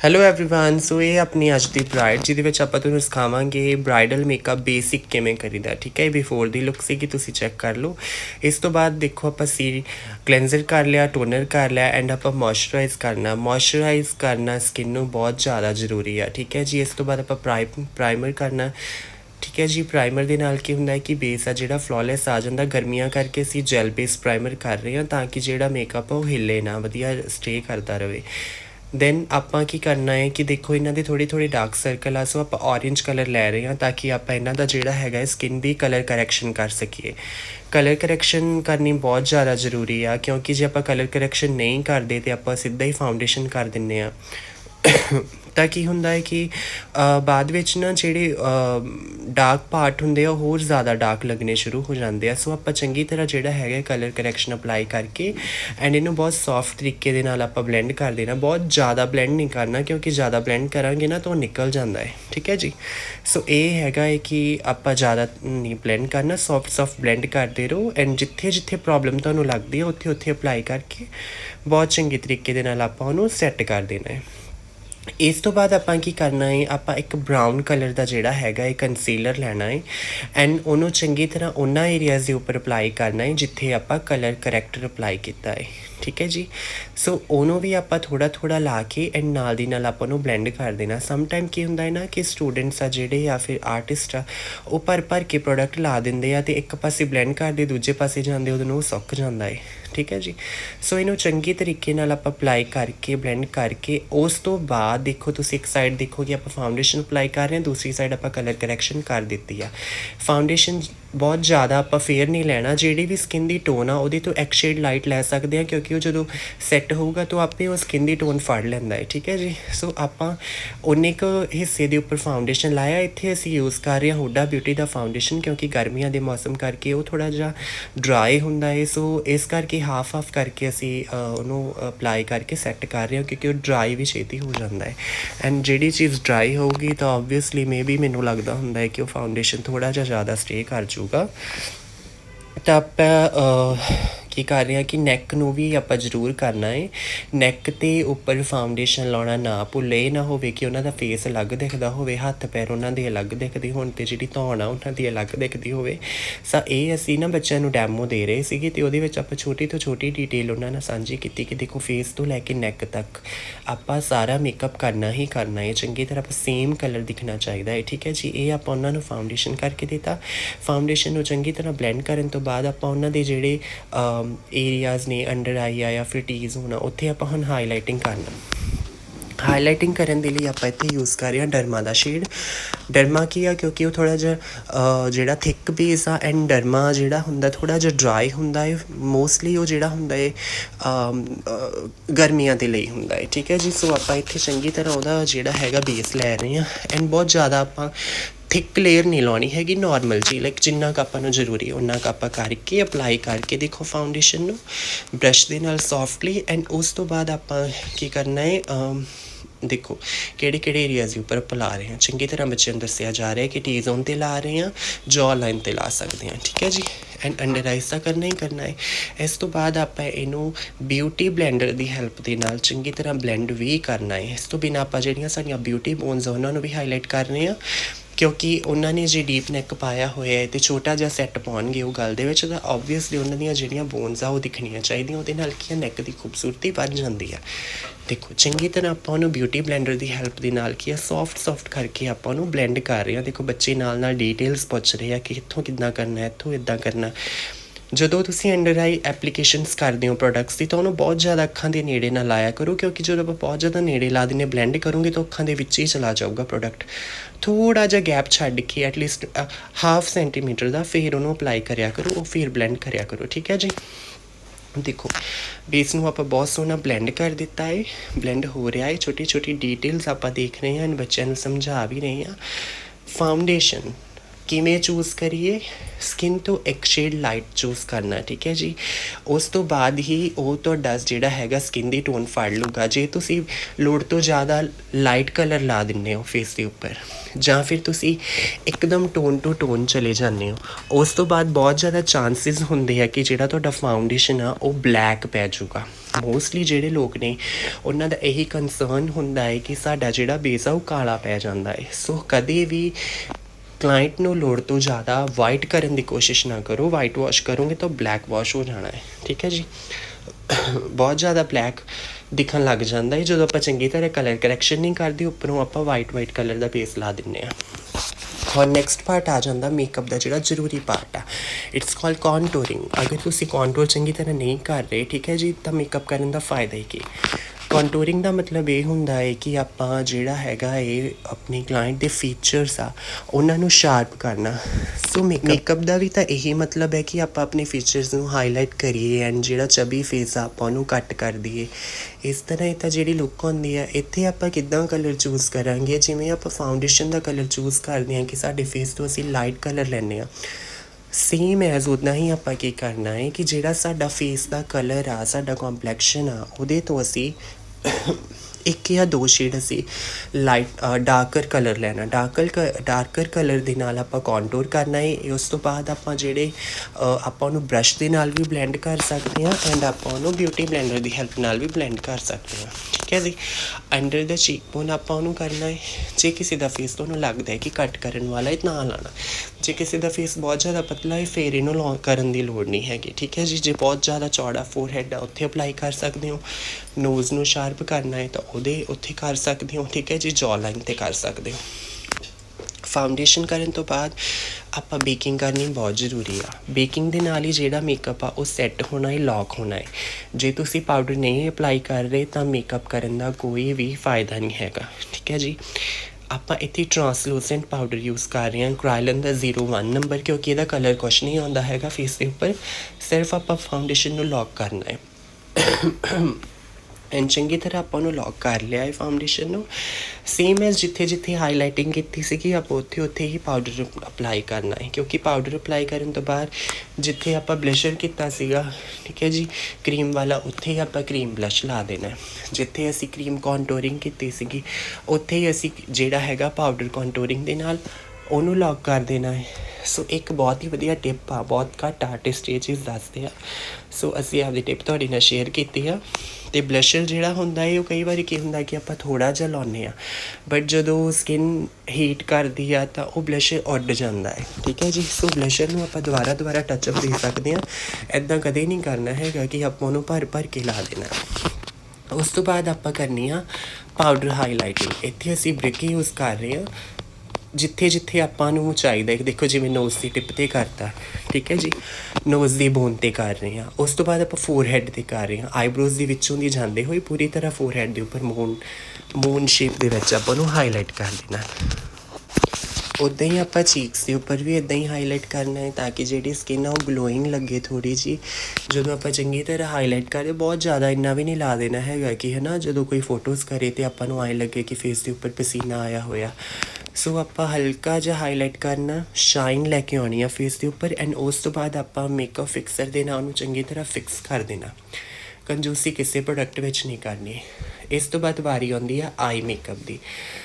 Hello everyone ਸੋ ਇਹ ਆਪਣੀ ਅੱਜ ਦੀ ਬ੍ਰਾਈਡ ਜਿਹਦੇ ਵਿੱਚ ਆਪਾਂ ਤੁਹਾਨੂੰ ਸਿਖਾਵਾਂਗੇ ਬ੍ਰਾਈਡਲ ਮੇਕਅਪ ਬੇਸਿਕ ਕਿਵੇਂ ਕਰੀਦਾ, ਠੀਕ ਹੈ? ਇਹ ਬਿਫੋਰ ਦੀ ਲੁੱਕ ਸੀਗੀ, ਤੁਸੀਂ ਚੈੱਕ ਕਰ ਲਓ। ਇਸ ਤੋਂ ਬਾਅਦ ਦੇਖੋ ਆਪਾਂ ਸੀ ਕਲੈਂਜ਼ਰ ਕਰ ਲਿਆ ਟੋਨਰ ਕਰ ਲਿਆ ਐਂਡ ਆਪਾਂ ਮੋਇਸਚਰਾਈਜ਼ ਕਰਨਾ। ਮੋਇਸਚਰਾਈਜ਼ ਕਰਨਾ ਸਕਿਨ ਨੂੰ ਬਹੁਤ ਜ਼ਿਆਦਾ ਜ਼ਰੂਰੀ ਆ, ਠੀਕ ਹੈ ਜੀ? ਇਸ ਤੋਂ ਬਾਅਦ ਆਪਾਂ ਪ੍ਰਾਈਮਰ ਕਰਨਾ। ਠੀਕ ਹੈ ਜੀ ਪ੍ਰਾਈਮਰ ਦੇ ਨਾਲ ਕੀ ਹੁੰਦਾ ਹੈ ਕਿ ਬੇਸ ਆ ਜਿਹੜਾ ਫਲੌਲੈਸ ਆ ਜਾਂਦਾ, ਗਰਮੀਆਂ ਕਰਕੇ ਅਸੀਂ ਜੈਲ ਬੇਸ ਪ੍ਰਾਈਮਰ ਕਰ ਰਹੇ ਹਾਂ ਤਾਂ ਕਿ ਜਿਹੜਾ ਮੇਕਅਪ ਆ ਉਹ ਹਿੱਲੇ ਨਾ, ਵਧੀਆ ਸਟੇ ਕਰਦਾ ਰਹੇ। ਦੈਨ ਆਪਾਂ ਕੀ ਕਰਨਾ ਹੈ ਕਿ ਦੇਖੋ ਇਹਨਾਂ ਦੇ ਥੋੜੇ ਥੋੜੇ ਡਾਰਕ ਸਰਕਲ ਆ ਸੋ ਆਪਾਂ orange ਕਲਰ ਲੈ ਰਹੇ ਹਾਂ ਤਾਂ ਕਿ ਆਪਾਂ ਇਹਨਾਂ ਦਾ ਜਿਹੜਾ ਹੈਗਾ ਸਕਿਨ ਦੀ ਕਲਰ ਕਰੈਕਸ਼ਨ ਕਰ ਸਕੀਏ। ਕਲਰ ਕਰੈਕਸ਼ਨ ਕਰਨੀ ਬਹੁਤ ਜ਼ਿਆਦਾ ਜ਼ਰੂਰੀ ਆ ਕਿਉਂਕਿ ਜੇ ਆਪਾਂ ਕਲਰ ਕਰੈਕਸ਼ਨ ਨਹੀਂ ਕਰਦੇ ਤੇ ਆਪਾਂ ਸਿੱਧਾ ਹੀ ਫਾਊਂਡੇਸ਼ਨ ਕਰ ਦਿੰਨੇ ਆ ਤਾਂ ਕੀ ਹੁੰਦਾ ਹੈ ਕਿ ਬਾਅਦ ਵਿੱਚ ਨਾ ਜਿਹੜੇ ਡਾਰਕ ਪਾਰਟ ਹੁੰਦੇ ਆ ਹੋਰ ਜ਼ਿਆਦਾ ਡਾਰਕ ਲੱਗਣੇ ਸ਼ੁਰੂ ਹੋ ਜਾਂਦੇ ਆ। ਸੋ ਆਪਾਂ ਚੰਗੀ ਤਰ੍ਹਾਂ ਜਿਹੜਾ ਹੈਗਾ ਕਲਰ ਕਰੈਕਸ਼ਨ ਅਪਲਾਈ ਕਰਕੇ ਐਂਡ ਇਹਨੂੰ ਬਹੁਤ ਸੌਫਟ ਤਰੀਕੇ ਦੇ ਨਾਲ ਆਪਾਂ ਬਲੈਂਡ ਕਰ ਦੇਣਾ। ਬਹੁਤ ਜ਼ਿਆਦਾ ਬਲੈਂਡ ਨਹੀਂ ਕਰਨਾ, ਕਿਉਂਕਿ ਜ਼ਿਆਦਾ ਬਲੈਂਡ ਕਰਾਂਗੇ ਨਾ ਤਾਂ ਉਹ ਨਿਕਲ ਜਾਂਦਾ ਹੈ। ਠੀਕ ਹੈ ਜੀ? ਸੋ ਇਹ ਹੈਗਾ ਹੈ ਕਿ ਆਪਾਂ ਜ਼ਿਆਦਾ ਨਹੀਂ ਬਲੈਂਡ ਕਰਨਾ ਸੌਫਟ ਸੌਫਟ ਬਲੈਂਡ ਕਰਦੇ ਰਹੋ ਐਂਡ ਜਿੱਥੇ ਜਿੱਥੇ ਪ੍ਰੋਬਲਮ ਤੁਹਾਨੂੰ ਲੱਗਦੀ ਹੈ ਉੱਥੇ ਉੱਥੇ ਅਪਲਾਈ ਕਰਕੇ ਬਹੁਤ ਚੰਗੇ ਤਰੀਕੇ ਦੇ ਨਾਲ ਆਪਾਂ ਉਹਨੂੰ ਸੈੱਟ ਕਰ ਦੇਣਾ ਹੈ। ਇਸ ਤੋਂ ਬਾਅਦ ਆਪਾਂ ਕੀ ਕਰਨਾ ਹੈ ਆਪਾਂ ਇੱਕ ਬਰਾਊਨ ਕਲਰ ਦਾ ਜਿਹੜਾ ਹੈਗਾ ਹੈ ਕੰਸੀਲਰ ਲੈਣਾ ਹੈ ਐਂਡ ਉਹਨੂੰ ਚੰਗੀ ਤਰ੍ਹਾਂ ਉਹਨਾਂ ਏਰੀਆਜ਼ ਦੇ ਉੱਪਰ ਅਪਲਾਈ ਕਰਨਾ ਹੈ ਜਿੱਥੇ ਆਪਾਂ ਕਲਰ ਕਰੈਕਟਰ ਅਪਲਾਈ ਕੀਤਾ ਹੈ ਠੀਕ ਹੈ ਜੀ? ਸੋ ਉਹਨੂੰ ਵੀ ਆਪਾਂ ਥੋੜਾ ਥੋੜਾ ਲਾ ਕੇ ਐਂਡ ਨਾਲ ਦੀ ਨਾਲ ਆਪਾਂ ਨੂੰ ਬਲੈਂਡ ਕਰ ਦੇਣਾ। ਸਮ ਟਾਈਮ ਕੀ ਹੁੰਦਾ ਹੈ ਨਾ ਕਿ ਸਟੂਡੈਂਟਸ ਆ ਜਿਹੜੇ ਜਾਂ ਫਿਰ ਆਰਟਿਸਟ ਆ, ਉਹ ਭਰ ਭਰ ਕੇ ਪ੍ਰੋਡਕਟ ਲਾ ਦਿੰਦੇ ਆ ਤੇ ਇੱਕ ਪਾਸੇ ਬਲੈਂਡ ਕਰਦੇ, ਦੂਜੇ ਪਾਸੇ ਜਾਂਦੇ, ਉਹਦੇ ਨੂੰ ਸੁੱਕ ਜਾਂਦਾ ਹੈ ਠੀਕ ਹੈ ਜੀ। ਸੋ ਇਹਨੂੰ ਚੰਗੀ ਤਰੀਕੇ ਨਾਲ ਆਪਾਂ ਅਪਲਾਈ ਕਰਕੇ ਬਲੈਂਡ ਕਰਕੇ, ਉਸ ਤੋਂ ਬਾਅਦ ਦੇਖੋ ਤੁਸੀਂ ਇੱਕ ਸਾਈਡ ਦੇਖੋ ਕਿ ਆਪਾਂ ਫਾਊਂਡੇਸ਼ਨ ਅਪਲਾਈ ਕਰ ਰਹੇ ਹਾਂ, ਦੂਸਰੀ ਸਾਈਡ ਆਪਾਂ ਕਲਰ ਕਰੈਕਸ਼ਨ ਕਰ ਦਿੱਤੀ ਆ। ਫਾਊਂਡੇਸ਼ਨ ਬਹੁਤ ਜ਼ਿਆਦਾ ਆਪਾਂ ਫੇਅਰ ਨਹੀਂ ਲੈਣਾ। ਜਿਹੜੀ ਵੀ ਸਕਿਨ ਦੀ ਟੋਨ ਆ, ਉਹਦੇ ਤੋਂ ਇੱਕ ਸ਼ੇਡ ਲਾਈਟ ਲੈ ਸਕਦੇ ਆ ਕਿਉਂਕਿ ਉਹ ਜਦੋਂ ਸੈੱਟ ਹੋਊਗਾ ਤਾਂ ਆਪੇ ਉਹ ਸਕਿਨ ਦੀ ਟੋਨ ਫੜ ਲੈਂਦਾ ਹੈ, ਠੀਕ ਹੈ ਜੀ? ਸੋ ਆਪਾਂ ਉਨੇ ਕੁ ਹਿੱਸੇ ਦੇ ਉੱਪਰ ਫਾਊਂਡੇਸ਼ਨ ਲਾਇਆ। ਇੱਥੇ ਅਸੀਂ ਯੂਜ਼ ਕਰ ਰਹੇ ਹਾਂ ਹੁੱਡਾ ਬਿਊਟੀ ਦਾ ਫਾਊਂਡੇਸ਼ਨ ਕਿਉਂਕਿ ਗਰਮੀਆਂ ਦੇ ਮੌਸਮ ਕਰਕੇ ਉਹ ਥੋੜਾ ਜਿਹਾ ਡਰਾਈ ਹੁੰਦਾ ਹੈ। ਸੋ ਇਸ ਕਰਕੇ ਹਾਫ ਹਾਫ ਕਰਕੇ ਅਸੀਂ ਉਹਨੂੰ ਅਪਲਾਈ ਕਰਕੇ ਸੈੱਟ ਕਰ ਰਹੇ ਹਾਂ, ਕਿਉਂਕਿ ਉਹ ਡਰਾਈ ਵੀ ਛੇਤੀ ਹੋ ਜਾਂਦਾ ਹੈ। ਐਂਡ ਜਿਹੜੀ ਚੀਜ਼ ਡਰਾਈ ਹੋਊਗੀ ਤਾਂ ਆਬਵੀਅਸਲੀ ਮੇਬੀ ਮੈਨੂੰ ਲੱਗਦਾ ਹੁੰਦਾ ਹੈ ਕਿ ਉਹ ਫਾਊਂਡੇਸ਼ਨ ਥੋੜਾ ਜਿਹਾ ਜ਼ਿਆਦਾ ਸਟੇ ਕਰ ਜਾਊਗਾ ਤਾਂ ਆਪਾਂ ਕੀ ਕਰ ਰਹੇ ਹਾਂ ਕਿ ਨੈਕ ਨੂੰ ਵੀ ਆਪਾਂ ਜ਼ਰੂਰ ਕਰਨਾ ਹੈ। ਨੈਕ ਤੇ ਉੱਪਰ ਫਾਊਂਡੇਸ਼ਨ ਲਾਉਣਾ ਨਾ ਭੁੱਲੇ, ਇਹ ਨਾ ਹੋਵੇ ਕਿ ਉਹਨਾਂ ਦਾ ਫੇਸ ਅਲੱਗ ਦਿਖਦਾ ਹੋਵੇ, ਹੱਥ ਪੈਰ ਉਹਨਾਂ ਦੇ ਅਲੱਗ ਦਿਖਦੇ ਹੋਣ ਤੇ ਜਿਹੜੀ ਧੌਣ ਆ ਉਹਨਾਂ ਦੀ ਅਲੱਗ ਦਿਖਦੀ ਹੋਵੇ। ਸਾ ਇਹ ਅਸੀਂ ਨਾ ਬੱਚਿਆਂ ਨੂੰ ਡੈਮੋ ਦੇ ਰਹੇ ਸੀਗੇ ਤੇ ਉਹਦੇ ਵਿੱਚ ਆਪਾਂ ਛੋਟੀ ਤੋਂ ਛੋਟੀ ਡਿਟੇਲ ਉਹਨਾਂ ਨਾਲ ਸਾਂਝੀ ਕੀਤੀ ਕਿ ਦੇਖੋ ਫੇਸ ਤੋਂ ਲੈ ਕੇ ਨੈਕ ਤੱਕ ਆਪਾਂ ਸਾਰਾ ਮੇਕਅਪ ਕਰਨਾ ਹੀ ਕਰਨਾ ਹੈ। ਚੰਗੀ ਤਰ੍ਹਾਂ ਆਪਾਂ ਸੇਮ ਕਲਰ ਦਿਖਣਾ ਚਾਹੀਦਾ ਹੈ, ਠੀਕ ਹੈ ਜੀ? ਇਹ ਆਪਾਂ ਉਹਨਾਂ ਨੂੰ ਫਾਊਂਡੇਸ਼ਨ ਕਰਕੇ ਦਿੱਤਾ। ਫਾਊਂਡੇਸ਼ਨ ਨੂੰ ਚੰਗੀ ਤਰ੍ਹਾਂ ਬਲੈਂਡ ਕਰਨ ਤੋਂ ਬਾਅਦ ਆਪਾਂ ਉਹਨਾਂ ਦੇ ਜਿਹੜੇ Um, ਏਰੀਆਜ਼ ਨੇ ਅੰਡਰ ਆਈ ਆ ਜਾਂ ਫਿਰ ਟੀਜ਼ ਹੋਣਾ, ਉੱਥੇ ਆਪਾਂ ਹੁਣ ਹਾਈਲਾਈਟਿੰਗ ਕਰਨਾ। ਹਾਈਲਾਈਟਿੰਗ ਕਰਨ ਦੇ ਲਈ ਆਪਾਂ ਇੱਥੇ ਯੂਜ਼ ਕਰ ਰਹੇ ਹਾਂ ਡਰਮਾ ਦਾ ਸ਼ੇਡ ਡਰਮਾ ਕੀ ਆ? ਕਿਉਂਕਿ ਉਹ ਥੋੜਾ ਜਿਹਾ ਜਿਹੜਾ ਥਿਕ ਬੇਸ ਆ ਐਂਡ ਡਰਮਾ ਜਿਹੜਾ ਹੁੰਦਾ ਥੋੜਾ ਜਿਹਾ ਡਰਾਈ ਹੁੰਦਾ ਹੈ ਮੋਸਟਲੀ ਉਹ ਜਿਹੜਾ ਹੁੰਦਾ ਹੈ ਗਰਮੀਆਂ ਦੇ ਲਈ ਹੁੰਦਾ ਹੈ ਠੀਕ ਹੈ ਜੀ? ਸੋ ਆਪਾਂ ਇੱਥੇ ਚੰਗੀ ਤਰ੍ਹਾਂ ਉਹਦਾ ਜਿਹੜਾ ਹੈਗਾ ਬੇਸ ਲੈ ਰਹੇ ਹਾਂ। ਐਂਡ ਬਹੁਤ ਜ਼ਿਆਦਾ ਆਪਾਂ ਥਿਕ ਲੇਅਰ ਨਹੀਂ ਲਾਉਣੀ ਹੈਗੀ ਨਾਰਮਲ ਜੀ ਲਾਈਕ ਜਿੰਨਾ ਕੁ ਆਪਾਂ ਨੂੰ ਜ਼ਰੂਰੀ ਹੈ ਉਹਨਾਂ ਕੁ ਆਪਾਂ ਕਰਕੇ ਅਪਲਾਈ ਕਰਕੇ ਦੇਖੋ ਫਾਊਂਡੇਸ਼ਨ ਨੂੰ ਬ੍ਰਸ਼ ਦੇ ਨਾਲ ਸੌਫਟਲੀ ਐਂਡ ਉਸ ਤੋਂ ਬਾਅਦ ਆਪਾਂ ਕੀ ਕਰਨਾ ਹੈ ਦੇਖੋ ਕਿਹੜੇ ਕਿਹੜੇ ਏਰੀਆਜ਼ ਦੇ ਉੱਪਰ ਆਪਾਂ ਲਾ ਰਹੇ ਹਾਂ। ਚੰਗੀ ਤਰ੍ਹਾਂ ਬੱਚਿਆਂ ਨੂੰ ਦੱਸਿਆ ਜਾ ਰਿਹਾ ਹੈ ਕਿ ਟੀ ਜ਼ੋਨ ਤੇ ਲਾ ਰਹੇ ਹਾਂ ਜੌ ਲਾਈਨ ਤੇ ਲਾ ਸਕਦੇ ਹਾਂ, ਠੀਕ ਹੈ ਜੀ? ਐਂਡ ਅੰਡਰ ਆਈਜ਼ ਤਾਂ ਕਰਨਾ ਹੀ ਕਰਨਾ ਹੈ। ਇਸ ਤੋਂ ਬਾਅਦ ਆਪਾਂ ਇਹਨੂੰ ਬਿਊਟੀ ਬਲੈਂਡਰ ਦੀ ਹੈਲਪ ਦੇ ਨਾਲ ਚੰਗੀ ਤਰ੍ਹਾਂ ਬਲੈਂਡ ਵੀ ਕਰਨਾ ਹੈ। ਇਸ ਤੋਂ ਬਿਨਾਂ ਆਪਾਂ ਜਿਹੜੀਆਂ ਸਾਡੀਆਂ ਬਿਊਟੀ ਬੋਨਸ ਉਹਨਾਂ ਨੂੰ ਵੀ ਹਾਈਲਾਈਟ ਕਰ ਰਹੇ ਹਾਂ। ਕਿਉਂਕਿ ਉਹਨਾਂ ਨੇ ਜੇ ਡੀਪ ਨੈਕ ਪਾਇਆ ਹੋਇਆ ਹੈ ਤੇ ਛੋਟਾ ਜਿਹਾ ਸੈੱਟ ਪਾਉਣਗੇ ਉਹ ਗੱਲ ਦੇ ਵਿੱਚ, ਤਾਂ ਆਬਵੀਅਸਲੀ ਉਹਨਾਂ ਦੀਆਂ ਜਿਹੜੀਆਂ ਬੋਨਸ ਆ ਉਹ ਦਿਖਣੀਆਂ ਚਾਹੀਦੀਆਂ, ਉਹਦੇ ਨਾਲ ਕੀ ਨੈਕ ਦੀ ਖੂਬਸੂਰਤੀ ਵੱਧ ਜਾਂਦੀ ਆ। ਦੇਖੋ, ਚੰਗੀ ਤਰ੍ਹਾਂ ਆਪਾਂ ਉਹਨੂੰ ਬਿਊਟੀ ਬਲੈਂਡਰ ਦੀ ਹੈਲਪ ਦੇ ਨਾਲ ਕੀ ਆ ਸੌਫਟ ਸੌਫਟ ਕਰਕੇ ਆਪਾਂ ਉਹਨੂੰ ਬਲੈਂਡ ਕਰ ਰਹੇ ਹਾਂ ਦੇਖੋ, ਬੱਚੇ ਨਾਲ ਨਾਲ ਡੀਟੇਲਸ ਪੁੱਛ ਰਹੇ ਆ ਕਿ ਇੱਥੋਂ ਕਿੱਦਾਂ ਕਰਨਾ, ਇੱਥੋਂ ਇਦਾਂ ਕਰਨਾ। ਜਦੋਂ ਤੁਸੀਂ ਅੰਡਰ ਆਈ ਐਪਲੀਕੇਸ਼ਨਸ ਕਰਦੇ ਹੋ ਪ੍ਰੋਡਕਟਸ ਦੀ, ਤਾਂ ਉਹਨੂੰ ਬਹੁਤ ਜ਼ਿਆਦਾ ਅੱਖਾਂ ਦੇ ਨੇੜੇ ਨਾ ਲਾਇਆ ਕਰੋ, ਕਿਉਂਕਿ ਜਦੋਂ ਆਪਾਂ ਬਹੁਤ ਜ਼ਿਆਦਾ ਨੇੜੇ ਲਾ ਦਿੰਨੇ ਬਲੈਂਡ ਕਰੋਗੇ ਤਾਂ ਅੱਖਾਂ ਦੇ ਵਿੱਚ ਹੀ ਚਲਾ ਜਾਊਗਾ ਪ੍ਰੋਡਕਟ ਥੋੜਾ ਜਿਹਾ ਗੈਪ ਛੱਡ ਕੇ ਐਟਲੀਸਟ ਹਾਫ ਸੈਂਟੀਮੀਟਰ ਦਾ ਫਿਰ ਉਹਨੂੰ ਅਪਲਾਈ ਕਰਿਆ ਕਰੋ, ਉਹ ਫਿਰ ਬਲੈਂਡ ਕਰਿਆ ਕਰੋ, ਠੀਕ ਹੈ ਜੀ? ਦੇਖੋ ਬੇਸ ਨੂੰ ਆਪਾਂ ਬਹੁਤ ਸੋਹਣਾ ਬਲੈਂਡ ਕਰ ਦਿੱਤਾ ਹੈ ਬਲੈਂਡ ਹੋ ਰਿਹਾ ਹੈ ਛੋਟੀ ਛੋਟੀ ਡੀਟੇਲਸ ਆਪਾਂ ਦੇਖ ਰਹੇ ਹਾਂ ਬੱਚਿਆਂ ਨੂੰ ਸਮਝਾ ਵੀ ਰਹੇ ਹਾਂ। ਫਾਊਂਡੇਸ਼ਨ ਕਿਵੇਂ ਚੂਜ਼ ਕਰੀਏ ਸਕਿਨ ਤੋਂ ਇੱਕ ਸ਼ੇਡ ਲਾਈਟ ਚੂਜ਼ ਕਰਨਾ, ਠੀਕ ਹੈ ਜੀ? ਉਸ ਤੋਂ ਬਾਅਦ ਹੀ ਉਹ ਤੁਹਾਡਾ ਜਿਹੜਾ ਹੈਗਾ ਸਕਿਨ ਦੀ ਟੋਨ ਫੜ ਲੂਗਾ ਜੇ ਤੁਸੀਂ ਲੋੜ ਤੋਂ ਜ਼ਿਆਦਾ ਲਾਈਟ ਕਲਰ ਲਾ ਦਿੰਦੇ ਹੋ ਫੇਸ ਦੇ ਉੱਪਰ, ਜਾਂ ਫਿਰ ਤੁਸੀਂ ਇੱਕਦਮ ਟੋਨ ਟੂ ਟੋਨ ਚਲੇ ਜਾਂਦੇ ਹੋ, ਉਸ ਤੋਂ ਬਾਅਦ ਬਹੁਤ ਜ਼ਿਆਦਾ ਚਾਂਸਸ ਹੁੰਦੇ ਆ ਕਿ ਜਿਹੜਾ ਤੁਹਾਡਾ ਫਾਊਂਡੇਸ਼ਨ ਆ, ਉਹ ਬਲੈਕ ਪੈ ਜਾਊਗਾ। ਮੋਸਟਲੀ ਜਿਹੜੇ ਲੋਕ ਨੇ, ਉਹਨਾਂ ਦਾ ਇਹੀ ਕੰਸਰਨ ਹੁੰਦਾ ਹੈ ਕਿ ਸਾਡਾ ਜਿਹੜਾ ਬੇਸ ਆ, ਉਹ ਕਾਲਾ ਪੈ ਜਾਂਦਾ ਹੈ। ਸੋ ਕਦੇ ਵੀ ਕਲਾਇੰਟ ਨੂੰ ਲੋੜ ਤੋਂ ਜ਼ਿਆਦਾ ਵਾਈਟ ਕਰਨ ਦੀ ਕੋਸ਼ਿਸ਼ ਨਾ ਕਰੋ। ਵਾਈਟ ਵਾਸ਼ ਕਰੋਗੇ ਤਾਂ ਬਲੈਕ ਵਾਸ਼ ਹੋ ਜਾਣਾ ਹੈ। ਠੀਕ ਹੈ ਜੀ? ਬਹੁਤ ਜ਼ਿਆਦਾ ਬਲੈਕ ਦਿਖਣ ਲੱਗ ਜਾਂਦਾ ਹੈ। ਜਦੋਂ ਆਪਾਂ ਚੰਗੀ ਤਰ੍ਹਾਂ ਕਲਰ ਕਰੈਕਸ਼ਨ ਨਹੀਂ ਕਰਦੇ, ਉੱਪਰੋਂ ਆਪਾਂ ਵਾਈਟ ਵਾਈਟ ਕਲਰ ਦਾ ਬੇਸ ਲਾ ਦਿੰਨੇ ਆ ਹੁਣ ਨੈਕਸਟ ਪਾਰਟ ਆ ਜਾਂਦਾ ਮੇਕਅਪ ਦਾ, ਜਿਹੜਾ ਜ਼ਰੂਰੀ ਪਾਰਟ ਆ। ਇਟਸ ਕਾਲਡ ਕੰਟੂਰਿੰਗ ਅਗਰ ਤੁਸੀਂ ਕੰਟੂਰ ਚੰਗੀ ਤਰ੍ਹਾਂ ਨਹੀਂ ਕਰ ਰਹੇ, ਠੀਕ ਹੈ ਜੀ, ਤਾਂ ਮੇਕਅਪ ਕਰਨ ਦਾ ਫਾਇਦਾ ਹੀ ਕੀ? ਕੰਟੂਰਿੰਗ ਦਾ ਮਤਲਬ ਇਹ ਹੁੰਦਾ ਹੈ ਕਿ ਆਪਾਂ ਜਿਹੜਾ ਹੈਗਾ ਇਹ ਆਪਣੇ ਕਲਾਇੰਟ ਦੇ ਫੀਚਰਸ ਆ ਉਹਨਾਂ ਨੂੰ ਸ਼ਾਰਪ ਕਰਨਾ। ਸੋ ਮੇਕਅਪ ਦਾ ਵੀ ਤਾਂ ਇਹੀ ਮਤਲਬ ਹੈ ਕਿ ਆਪਾਂ ਆਪਣੇ ਫੀਚਰਸ ਨੂੰ ਹਾਈਲਾਈਟ ਕਰੀਏ ਐਂਡ ਜਿਹੜਾ ਚਬੀ ਫੇਸ ਆ ਆਪਾਂ ਉਹਨੂੰ ਕੱਟ ਕਰ ਦਈਏ। ਇਸ ਤਰ੍ਹਾਂ ਇਹ ਤਾਂ ਜਿਹੜੀ ਲੁੱਕ ਹੁੰਦੀ ਹੈ ਇੱਥੇ ਆਪਾਂ ਕਿੱਦਾਂ ਕਲਰ ਚੂਜ਼ ਕਰਾਂਗੇ? ਜਿਵੇਂ ਆਪਾਂ ਫਾਊਂਡੇਸ਼ਨ ਦਾ ਕਲਰ ਚੂਜ਼ ਕਰਦੇ ਹਾਂ ਕਿ ਸਾਡੇ ਫੇਸ ਤੋਂ ਅਸੀਂ ਲਾਈਟ ਕਲਰ ਲੈਂਦੇ ਹਾਂ। ਸੇਮ ਐਜ਼ ਉਦਾਂ ਹੀ ਆਪਾਂ ਕੀ ਕਰਨਾ ਹੈ ਕਿ ਜਿਹੜਾ ਸਾਡਾ ਫੇਸ ਦਾ ਕਲਰ ਆ, ਸਾਡਾ ਕੰਪਲੈਕਸ਼ਨ ਆ, ਉਹਦੇ ਤੋਂ ਅਸੀਂ ਇੱਕ ਜਾਂ ਦੋ ਸ਼ੇਡ ਅਸੀਂ ਲਾਈਟ ਡਾਰਕਰ ਕਲਰ ਲੈਣਾ। ਡਾਰਕਰ ਡਾਰਕਰ ਕਲਰ ਦੇ ਨਾਲ ਆਪਾਂ ਕੰਟੂਰ ਕਰਨਾ ਹੈ। ਉਸ ਤੋਂ ਬਾਅਦ ਆਪਾਂ ਜਿਹੜੇ ਆਪਾਂ ਉਹਨੂੰ ਬ੍ਰਸ਼ ਦੇ ਨਾਲ ਵੀ ਬਲੈਂਡ ਕਰ ਸਕਦੇ ਹਾਂ ਐਂਡ ਆਪਾਂ ਉਹਨੂੰ ਬਿਊਟੀ ਬਲੈਂਡਰ ਦੀ ਹੈਲਪ ਨਾਲ ਵੀ ਬਲੈਂਡ ਕਰ ਸਕਦੇ ਹਾਂ। ਠੀਕ ਹੈ ਜੀ? ਅੰਡਰ ਦਾ ਚੀਕਬੋਨ ਆਪਾਂ ਉਹਨੂੰ ਕਰਨਾ ਹੈ। ਜੇ ਕਿਸੇ ਦਾ ਫੇਸ ਤੁਹਾਨੂੰ ਲੱਗਦਾ ਹੈ ਕਿ ਕੱਟ ਕਰਨ ਵਾਲਾ ਹੈ, ਤਾਂ ਲਾਣਾ ਜੇ ਕਿਸੇ ਦਾ ਫੇਸ ਬਹੁਤ ਜ਼ਿਆਦਾ ਪਤਲਾ ਹੈ, ਫਿਰ ਇਹਨੂੰ ਲਾ ਕਰਨ ਦੀ ਲੋੜ ਨਹੀਂ ਹੈਗੀ, ਠੀਕ ਹੈ ਜੀ? ਜੇ ਬਹੁਤ ਜ਼ਿਆਦਾ ਚੌੜਾ ਫੋਰਹੈਡ ਆ, ਉੱਥੇ ਅਪਲਾਈ ਕਰ ਸਕਦੇ ਹੋ। ਨੋਜ਼ ਨੂੰ ਸ਼ਾਰਪ ਕਰਨਾ ਹੈ ਤਾਂ ਉਹਦੇ ਉੱਥੇ ਕਰ ਸਕਦੇ ਹੋ, ਠੀਕ ਹੈ ਜੀ? ਜੌ ਲਾਈਨ ਤੇ ਕਰ ਸਕਦੇ ਹੋ। ਫਾਊਂਡੇਸ਼ਨ ਕਰਨ ਤੋਂ ਬਾਅਦ ਆਪਾਂ ਬੇਕਿੰਗ ਕਰਨੀ ਬਹੁਤ ਜ਼ਰੂਰੀ ਆ। ਬੇਕਿੰਗ ਦੇ ਨਾਲ ਹੀ ਜਿਹੜਾ ਮੇਕਅਪ ਆ, ਉਹ ਸੈੱਟ ਹੋਣਾ ਹੈ ਲੌਕ ਹੋਣਾ ਹੈ। ਜੇ ਤੁਸੀਂ ਪਾਊਡਰ ਨਹੀਂ ਅਪਲਾਈ ਕਰ ਰਹੇ ਤਾਂ ਮੇਕਅਪ ਕਰਨ ਦਾ ਕੋਈ ਵੀ ਫਾਇਦਾ ਨਹੀਂ ਹੈਗਾ, ਠੀਕ ਹੈ ਜੀ? ਆਪਾਂ ਇੱਥੇ ਟਰਾਂਸਲੂਸੈਂਟ ਪਾਊਡਰ ਯੂਜ਼ ਕਰ ਰਹੇ ਹਾਂ ਕ੍ਰਾਇਲਨ ਦਾ 01 ਨੰਬਰ ਕਿਉਂਕਿ ਇਹਦਾ ਕਲਰ ਕੁਛ ਨਹੀਂ ਆਉਂਦਾ ਹੈਗਾ ਫੇਸ ਦੇ ਉੱਪਰ। ਸਿਰਫ ਆਪਾਂ ਫਾਊਂਡੇਸ਼ਨ ਨੂੰ ਲੌਕ ਕਰਨਾ ਹੈ। ਐਂਡ ਚੰਗੀ ਤਰ੍ਹਾਂ ਆਪਾਂ ਨੂੰ ਲੌਕ ਕਰ ਲਿਆ ਹੈ ਫਾਊਂਡੇਸ਼ਨ ਨੂੰ। ਸੇਮ ਐਸ ਜਿੱਥੇ ਜਿੱਥੇ ਹਾਈਲਾਈਟਿੰਗ ਕੀਤੀ ਸੀਗੀ, ਆਪਾਂ ਉੱਥੇ ਉੱਥੇ ਹੀ ਪਾਊਡਰ ਅਪਲਾਈ ਕਰਨਾ ਹੈ। ਕਿਉਂਕਿ ਪਾਊਡਰ ਅਪਲਾਈ ਕਰਨ ਤੋਂ ਬਾਅਦ ਜਿੱਥੇ ਆਪਾਂ ਬਲਸ਼ਰ ਕੀਤਾ ਸੀਗਾ, ਠੀਕ ਹੈ ਜੀ ਕਰੀਮ ਵਾਲਾ, ਉੱਥੇ ਹੀ ਆਪਾਂ ਕਰੀਮ ਬਲਸ਼ ਲਾ ਦੇਣਾ ਜਿੱਥੇ ਅਸੀਂ ਕਰੀਮ ਕੰਟੂਰਿੰਗ ਕੀਤੀ ਸੀਗੀ, ਉੱਥੇ ਹੀ ਅਸੀਂ ਜਿਹੜਾ ਹੈਗਾ ਪਾਊਡਰ ਕੰਟੂਰਿੰਗ ਦੇ ਨਾਲ ਉਹਨੂੰ ਲੌਕ ਕਰ ਦੇਣਾ ਹੈ। ਸੋ ਇੱਕ ਬਹੁਤ ਹੀ ਵਧੀਆ ਟਿਪ ਆ, ਬਹੁਤ ਘੱਟ ਆਰਟਿਸਟ ਇਹ ਚੀਜ਼ ਦੱਸਦੇ ਆ। ਸੋ ਅਸੀਂ ਆਪਦੀ ਟਿਪ ਤੁਹਾਡੇ ਨਾਲ ਸ਼ੇਅਰ ਕੀਤੀ ਆ। ਤੇ ਬਲਸ਼ਰ ਜਿਹੜਾ ਹੁੰਦਾ ਹੈ ਉਹ ਕਈ ਵਾਰੀ ਕੀ ਹੁੰਦਾ ਕਿ ਆਪਾਂ ਥੋੜਾ ਜਿਹਾ ਲਾਉਂਦੇ ਆ। ਬਟ ਜਦੋਂ ਸਕਿਨ ਹੀਟ ਕਰਦੀ ਆ, ਤਾਂ ਉਹ ਬਲਸ਼ਰ ਉੱਡ ਜਾਂਦਾ ਹੈ ਠੀਕ ਹੈ ਜੀ? ਸੋ ਬਲਸ਼ਰ ਨੂੰ ਆਪਾਂ ਦੁਬਾਰਾ ਦੁਬਾਰਾ ਟੱਚ ਅਪ ਦੇ ਸਕਦੇ ਆ। ਐਦਾਂ ਕਦੇ ਨਹੀਂ ਕਰਨਾ ਹੈਗਾ ਕਿ ਆਪਾਂ ਉਹਨੂੰ ਭਰ ਭਰ ਕੇ ਲਾ ਦੇਣਾ। ਉਸ ਤੋਂ ਬਾਅਦ ਆਪਾਂ ਕਰਨੀ ਆ ਪਾਊਡਰ ਹਾਈਲਾਈਟਿੰਗ ਇੱਥੇ ਅਸੀਂ ਬ੍ਰਿਕ ਯੂਜ਼ ਕਰ ਰਹੇ ਹਾਂ ਜਿੱਥੇ ਜਿੱਥੇ ਆਪਾਂ ਨੂੰ ਚਾਹੀਦਾ ਹੈ ਦੇਖੋ ਜਿਵੇਂ ਨੋਜ਼ ਦੀ ਟਿਪ ਤੇ ਕਰਤਾ, ਠੀਕ ਹੈ ਜੀ? ਨੋਜ਼ ਦੀ ਬੋਨ ਤੇ ਕਰ ਰਹੇ ਹਾਂ। ਉਸ ਤੋਂ ਬਾਅਦ ਆਪਾਂ ਫੋਰਹੈਡ ਤੇ ਕਰ ਰਹੇ ਹਾਂ। ਆਈਬ੍ਰੋਜ਼ ਦੇ ਵਿੱਚੋਂ ਦੀ ਜਾਂਦੇ ਹੋਏ ਪੂਰੀ ਤਰ੍ਹਾਂ ਫੋਰਹੈਡ ਦੇ ਉੱਪਰ ਮੂਨ ਮੂਨ ਸ਼ੇਪ ਦੇ ਵਿੱਚ ਆਪਾਂ ਨੂੰ ਹਾਈਲਾਈਟ ਕਰ ਦੇਣਾ। ਉਦਾਂ ਹੀ ਆਪਾਂ ਚੀਕਸ ਦੇ ਉੱਪਰ ਵੀ ਇਦਾਂ ਹੀ ਹਾਈਲਾਈਟ ਕਰਨਾ ਹੈ ਤਾਂ ਕਿ ਜਿਹੜੀ ਸਕਿਨ ਆ ਉਹ ਗਲੋਇੰਗ ਲੱਗੇ ਥੋੜੀ ਜੀ ਜਦੋਂ ਆਪਾਂ ਚੰਗੀ ਤਰ੍ਹਾਂ ਹਾਈਲਾਈਟ ਕਰਦੇ ਬਹੁਤ ਜ਼ਿਆਦਾ ਇੰਨਾ ਵੀ ਨਹੀਂ ਲਾ ਦੇਣਾ ਹੈਗਾ ਕਿ ਹੈ ਨਾ ਜਦੋਂ ਕੋਈ ਫੋਟੋਜ਼ ਕਰੇ ਤੇ ਆਪਾਂ ਨੂੰ ਆਏ ਲੱਗੇ ਕਿ ਫੇਸ ਦੇ ਉੱਪਰ ਪਸੀਨਾ ਆਇਆ ਹੋਇਆ। ਸੋ ਆਪਾਂ ਹਲਕਾ ਜਿਹਾ ਹਾਈਲਾਈਟ ਕਰਨਾ ਸ਼ਾਈਨ ਲੈ ਕੇ ਆਉਣੀ ਆ ਫੇਸ ਦੇ ਉੱਪਰ ਐਂਡ ਉਸ ਤੋਂ ਬਾਅਦ ਆਪਾਂ ਮੇਕਅਪ ਫਿਕਸਰ ਦੇ ਨਾਲ ਉਹਨੂੰ ਚੰਗੀ ਤਰ੍ਹਾਂ ਫਿਕਸ ਕਰ ਦੇਣਾ। ਕੰਜੂਸੀ ਕਿਸੇ ਪ੍ਰੋਡਕਟ ਵਿੱਚ ਨਹੀਂ ਕਰਨੀ। ਇਸ ਤੋਂ ਬਾਅਦ ਵਾਰੀ ਆਉਂਦੀ ਆ ਆਈ ਮੇਕਅਪ ਦੀ।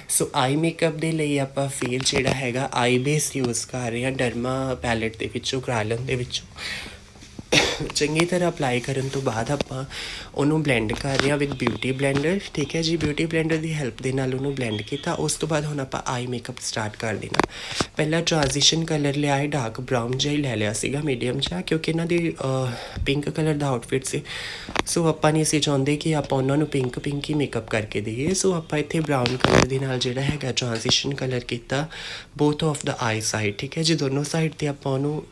ਸੋ ਆਈ ਮੇਕਅਪ ਦੇ ਲਈ ਆਪਾਂ ਫਿਰ ਜਿਹੜਾ ਹੈਗਾ ਆਈ ਬੇਸ ਯੂਜ਼ ਕਰ ਰਹੇ ਹਾਂ ਡਰਮਾ ਪੈਲੇਟ ਦੇ ਵਿੱਚੋਂ ਕ੍ਰਾਇਲਨ ਦੇ ਵਿੱਚੋਂ। ਚੰਗੀ ਤਰ੍ਹਾਂ ਅਪਲਾਈ ਕਰਨ ਤੋਂ ਬਾਅਦ ਆਪਾਂ ਉਹਨੂੰ ਬਲੈਂਡ ਕਰ ਰਹੇ ਹਾਂ ਵਿਦ ਬਿਊਟੀ ਬਲੈਂਡਰ ਠੀਕ ਹੈ ਜੀ? ਬਿਊਟੀ ਬਲੈਂਡਰ ਦੀ ਹੈਲਪ ਦੇ ਨਾਲ ਉਹਨੂੰ ਬਲੈਂਡ ਕੀਤਾ, ਉਸ ਤੋਂ ਬਾਅਦ ਹੁਣ ਆਪਾਂ ਆਈ ਮੇਕਅਪ ਸਟਾਰਟ ਕਰ ਦੇਣਾ। ਪਹਿਲਾਂ ਟ੍ਰਾਂਜੀਸ਼ਨ ਕਲਰ ਲਿਆ ਹੈ ਡਾਰਕ ਬ੍ਰਾਊਨ ਜਿਹਾ ਹੀ ਲੈ ਲਿਆ ਸੀਗਾ ਮੀਡੀਅਮ ਜਿਹਾ, ਕਿਉਂਕਿ ਇਹਨਾਂ ਦੀ ਪਿੰਕ ਕਲਰ ਦਾ ਆਊਟਫਿਟ ਸੀ। ਸੋ ਆਪਾਂ ਨਹੀਂ ਸੀ ਚਾਹੁੰਦੇ ਕਿ ਆਪਾਂ ਉਹਨਾਂ ਨੂੰ ਪਿੰਕ ਪਿੰਕ ਹੀ ਮੇਕਅਪ ਕਰਕੇ ਦਈਏ। ਸੋ ਆਪਾਂ ਇੱਥੇ ਬ੍ਰਾਊਨ ਕਲਰ ਦੇ ਨਾਲ ਜਿਹੜਾ ਹੈਗਾ ਟ੍ਰਾਂਜੀਸ਼ਨ ਕਲਰ ਕੀਤਾ both of the I side ਠੀਕ ਹੈ ਜੀ? ਦੋਨੋਂ ਸਾਈਡ ਤੇ ਆਪਾਂ ਉਹਨੂੰ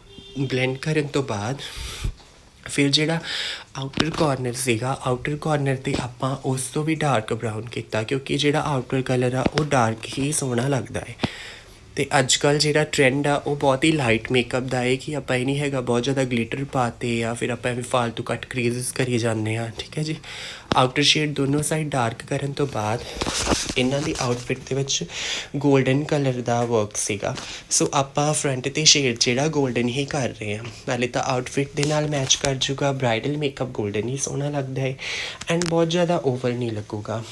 ਬਲੈਂਡ ਕਰਨ ਤੋਂ ਬਾਅਦ ਫਿਰ ਜਿਹੜਾ ਆਊਟਰ ਕਾਰਨਰ ਸੀਗਾ ਆਊਟਰ ਕਾਰਨਰ ਤੇ ਆਪਾਂ ਉਸ ਤੋਂ ਵੀ ਡਾਰਕ ਬਰਾਊਨ ਕੀਤਾ ਕਿਉਂਕਿ ਜਿਹੜਾ ਆਊਟਰ ਕਲਰ ਆ, ਉਹ ਡਾਰਕ ਹੀ ਸੋਹਣਾ ਲੱਗਦਾ ਹੈ। ਤੇ ਅੱਜ ਕੱਲ ਜਿਹੜਾ ਟ੍ਰੈਂਡ ਆ, ਉਹ ਬਹੁਤ ਹੀ ਲਾਈਟ ਮੇਕਅਪ ਦਾ ਹੈ ਕਿ ਆਪਾਂ ਇਹ ਨਹੀਂ ਹੈਗਾ, ਬਹੁਤ ਜ਼ਿਆਦਾ ਗਲਿਟਰ ਪਾਤੇ ਆ, ਫਿਰ ਆਪਾਂ ਐਵੇਂ ਫਾਲਤੂ ਕੱਟ ਕ੍ਰੀਜ਼ਸ ਕਰੀ ਜਾਂਦੇ ਆ, ਠੀਕ ਹੈ ਜੀ? ਆਊਟਰ ਸ਼ੇਡ ਦੋਨੋਂ ਸਾਈਡ ਡਾਰਕ ਕਰਨ ਤੋਂ ਬਾਅਦ ਇਹਨਾਂ ਦੀ ਆਊਟਫਿਟ ਦੇ ਵਿੱਚ 골ਡਨ ਕਲਰ ਦਾ ਵਰਕ ਸੀਗਾ। ਸੋ ਆਪਾਂ ਫਰੰਟ ਤੇ ਸ਼ੇਡ ਜਿਹੜਾ 골ਡਨ ਹੀ ਕਰ ਰਹੇ ਹਾਂ। ਪਹਿਲੇ ਤਾਂ ਆਊਟਫਿਟ ਦੇ ਨਾਲ ਮੈਚ ਕਰ ਜੂਗਾ। ਬ੍ਰਾਈਡਲ ਮੇਕਅਪ 골ਡਨ ਹੀ ਸੋਹਣਾ ਲੱਗਦਾ ਹੈ। ਐਂਡ ਬਹੁਤ ਜ਼ਿਆਦਾ ਓਵਰ ਨਹੀਂ ਲੱਗੂਗਾ।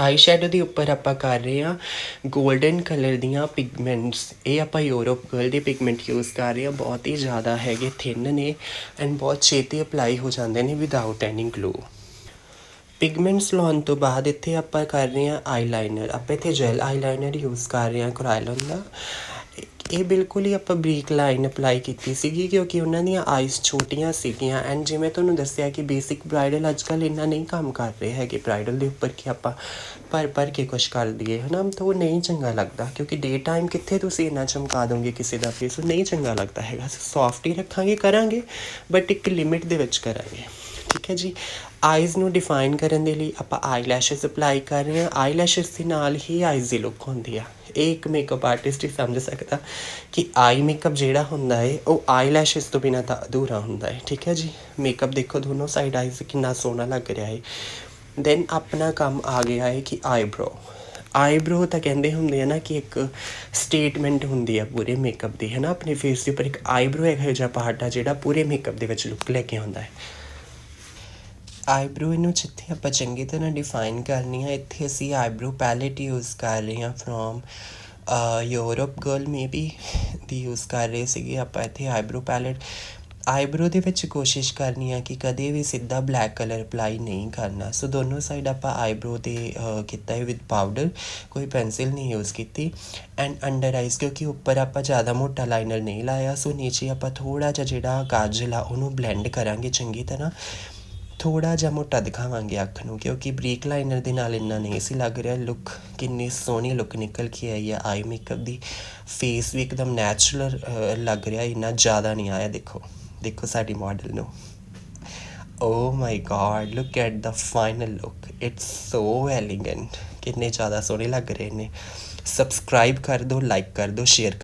ਆਈ ਸ਼ੈਡੋ ਦੇ ਉੱਪਰ ਆਪਾਂ ਕਰ ਰਹੇ ਹਾਂ 골ਡਨ ਕਲਰ ਦੀਆਂ ਪਿਗਮੈਂਟਸ। ਇਹ ਆਪਾਂ ਯੂਰਪ ਗਰਲ ਦੇ ਪਿਗਮੈਂਟ ਯੂਜ਼ ਕਰ ਰਹੇ ਹਾਂ। ਬਹੁਤ ਹੀ ਜ਼ਿਆਦਾ ਹੈਗੇ ਥਿਨ ਨੇ ਐਂਡ ਬਹੁਤ ਛੇਤੀ ਅਪਲਾਈ ਹੋ ਜਾਂਦੇ ਨੇ ਵਿਦਆਊਟ ਐਨੀ ਗਲੋ ਪਿਗਮੈਂਟਸ ਲਾਉਣ ਤੋਂ ਬਾਅਦ ਇੱਥੇ ਆਪਾਂ ਕਰ ਰਹੇ ਹਾਂ ਆਈਲਾਈਨਰ ਆਪਾਂ ਇੱਥੇ ਜੈਲ ਆਈਲਾਈਨਰ ਯੂਜ਼ ਕਰ ਰਹੇ ਹਾਂ ਕੋਰਾਇਲਨ ਦਾ। ਇਹ ਬਿਲਕੁਲ ਹੀ ਆਪਾਂ ਬਰੀਕ ਲਾਈਨ ਅਪਲਾਈ ਕੀਤੀ ਸੀਗੀ ਕਿਉਂਕਿ ਉਹਨਾਂ ਦੀਆਂ ਆਈਜ਼ ਛੋਟੀਆਂ ਸੀਗੀਆਂ ਐਂਡ ਜਿਵੇਂ ਤੁਹਾਨੂੰ ਦੱਸਿਆ ਕਿ ਬੇਸਿਕ ਬ੍ਰਾਈਡਲ ਅੱਜਕੱਲ ਇੰਨਾ ਨਹੀਂ ਕੰਮ ਕਰ ਰਹੇ ਹੈਗੇ ਬ੍ਰਾਈਡਲ ਦੇ ਉੱਪਰ ਕਿ ਆਪਾਂ ਭਰ ਭਰ ਕੇ ਕੁਝ ਕਰ ਦਈਏ ਹਨਾ? ਤਾਂ ਉਹ ਨਹੀਂ ਚੰਗਾ ਲੱਗਦਾ ਕਿਉਂਕਿ ਡੇ ਟਾਈਮ ਕਿੱਥੇ ਤੁਸੀਂ ਇੰਨਾ ਚਮਕਾ ਦੋਗੇ ਕਿਸੇ ਦਾ ਫੇਸ ਉਹ ਨਹੀਂ ਚੰਗਾ ਲੱਗਦਾ ਹੈਗਾ। ਸੌਫਟ ਹੀ ਰੱਖਾਂਗੇ, ਕਰਾਂਗੇ ਬਟ ਇੱਕ ਲਿਮਿਟ ਦੇ ਵਿੱਚ ਕਰਾਂਗੇ। ਠੀਕ ਹੈ ਜੀ? ਆਈਜ਼ ਨੂੰ ਡਿਫਾਈਨ ਕਰਨ ਦੇ ਲਈ ਆਪਾਂ ਆਈਲੈਸ਼ਸ ਅਪਲਾਈ ਕਰ ਰਹੇ ਹਾਂ। ਆਈਲੈਸ਼ਸ ਦੇ ਨਾਲ ਹੀ ਆਈਜ਼ ਦੀ ਲੁੱਕ ਹੁੰਦੀ ਆ। ਇਹ ਇੱਕ ਮੇਕਅਪ ਆਰਟਿਸਟ ਹੀ ਸਮਝ ਸਕਦਾ ਕਿ ਆਈ ਮੇਕਅਪ ਜਿਹੜਾ ਹੁੰਦਾ ਹੈ ਉਹ ਆਈਲੈਸ਼ਸ ਤੋਂ ਬਿਨਾਂ ਤਾਂ ਅਧੂਰਾ ਹੁੰਦਾ ਹੈ ਠੀਕ ਹੈ ਜੀ? ਮੇਕਅਪ ਦੇਖੋ ਦੋਨੋਂ ਸਾਈਡ ਆਈਜ਼ ਕਿੰਨਾ ਸੋਹਣਾ ਲੱਗ ਰਿਹਾ ਹੈ ਦੈਨ ਆਪਣਾ ਕੰਮ ਆ ਗਿਆ ਹੈ ਕਿ ਆਈਬ੍ਰੋ ਆਈਬ੍ਰੋ ਤਾਂ ਕਹਿੰਦੇ ਹੁੰਦੇ ਆ ਨਾ ਕਿ ਇੱਕ ਸਟੇਟਮੈਂਟ ਹੁੰਦੀ ਆ ਪੂਰੇ ਮੇਕਅਪ ਦੀ ਹੈ ਨਾ ਆਪਣੇ ਫੇਸ ਦੇ ਉੱਪਰ ਇੱਕ ਆਈਬ੍ਰੋ ਇੱਕ ਇਹੋ ਜਿਹਾ ਪਾਰਟ ਆ ਜਿਹੜਾ ਪੂਰੇ ਮੇਕਅਪ ਦੇ ਵਿੱਚ ਲੁੱਕ ਲੈ ਕੇ ਆਉਂਦਾ ਹੈ ਆਈਬ੍ਰੋ ਇਹਨੂੰ ਜਿੱਥੇ ਆਪਾਂ ਚੰਗੀ ਤਰ੍ਹਾਂ ਡਿਫਾਈਨ ਕਰਨੀ ਹੈ ਇੱਥੇ ਅਸੀਂ ਆਈਬ੍ਰੋ ਪੈਲੇਟ ਯੂਜ਼ ਕਰ ਰਹੇ ਹਾਂ ਫਰੋਮ ਯੂਰਪ ਗਰਲ ਮੇਬੀ ਦੀ ਯੂਜ਼ ਕਰ ਰਹੇ ਸੀਗੇ ਆਪਾਂ ਇੱਥੇ ਆਈਬ੍ਰੋ ਪੈਲੇਟ ਆਈਬ੍ਰੋ ਦੇ ਵਿੱਚ ਕੋਸ਼ਿਸ਼ ਕਰਨੀ ਆ ਕਿ ਕਦੇ ਵੀ ਸਿੱਧਾ ਬਲੈਕ ਕਲਰ ਅਪਲਾਈ ਨਹੀਂ ਕਰਨਾ। ਸੋ ਦੋਨੋਂ ਸਾਈਡ ਆਪਾਂ ਆਈਬ੍ਰੋ ਤੇ ਕੀਤਾ ਹੈ ਵਿਦ ਪਾਊਡਰ ਕੋਈ ਪੈਨਸਿਲ ਨਹੀਂ ਯੂਜ਼ ਕੀਤੀ। ਐਂਡ ਅੰਡਰ ਆਈਜ਼ ਕਿਉਂਕਿ ਉੱਪਰ ਆਪਾਂ ਜ਼ਿਆਦਾ ਮੋਟਾ ਲਾਈਨਰ ਨਹੀਂ ਲਾਇਆ। ਸੋ ਨੀਚੇ ਆਪਾਂ ਥੋੜਾ ਜਿਹਾ ਜਿਹੜਾ ਕਾਜਲ ਆ, ਉਹਨੂੰ ਬਲੈਂਡ ਕਰਾਂਗੇ ਚੰਗੀ ਤਰ੍ਹਾਂ। ਥੋੜਾ ਜਿਹਾ ਮੋਟਾ ਦਿਖਾਵਾਂਗੇ ਅੱਖ ਨੂੰ, ਕਿਉਂਕਿ ਬਰੀਕ ਲਾਈਨਰ ਦੇ ਨਾਲ ਇੰਨਾ ਨਹੀਂ ਸੀ ਲੱਗ ਰਿਹਾ। ਲੁੱਕ ਕਿੰਨੀ ਸੋਹਣੀ ਲੁੱਕ ਨਿਕਲ ਕੇ ਆਈ ਹੈ। ਆਈ ਮੇਕਅਪ ਦੀ ਫੇਸ ਵੀ ਇੱਕਦਮ ਨੈਚੁਰਲ ਲੱਗ ਰਿਹਾ। ਇੰਨਾ ਜ਼ਿਆਦਾ ਨਹੀਂ ਆਇਆ, ਦੇਖੋ। ਦੇਖੋ ਸਾਡੀ ਮਾਡਲ ਨੂੰ। ਓ my god look at the final look it's so elegant ਕਿੰਨੇ ਜ਼ਿਆਦਾ ਸੋਹਣੇ ਲੱਗ ਰਹੇ ਨੇ। ਸਬਸਕ੍ਰਾਈਬ ਕਰ ਦਿਓ ਲਾਈਕ ਕਰ ਦਿਓ ਸ਼ੇਅਰ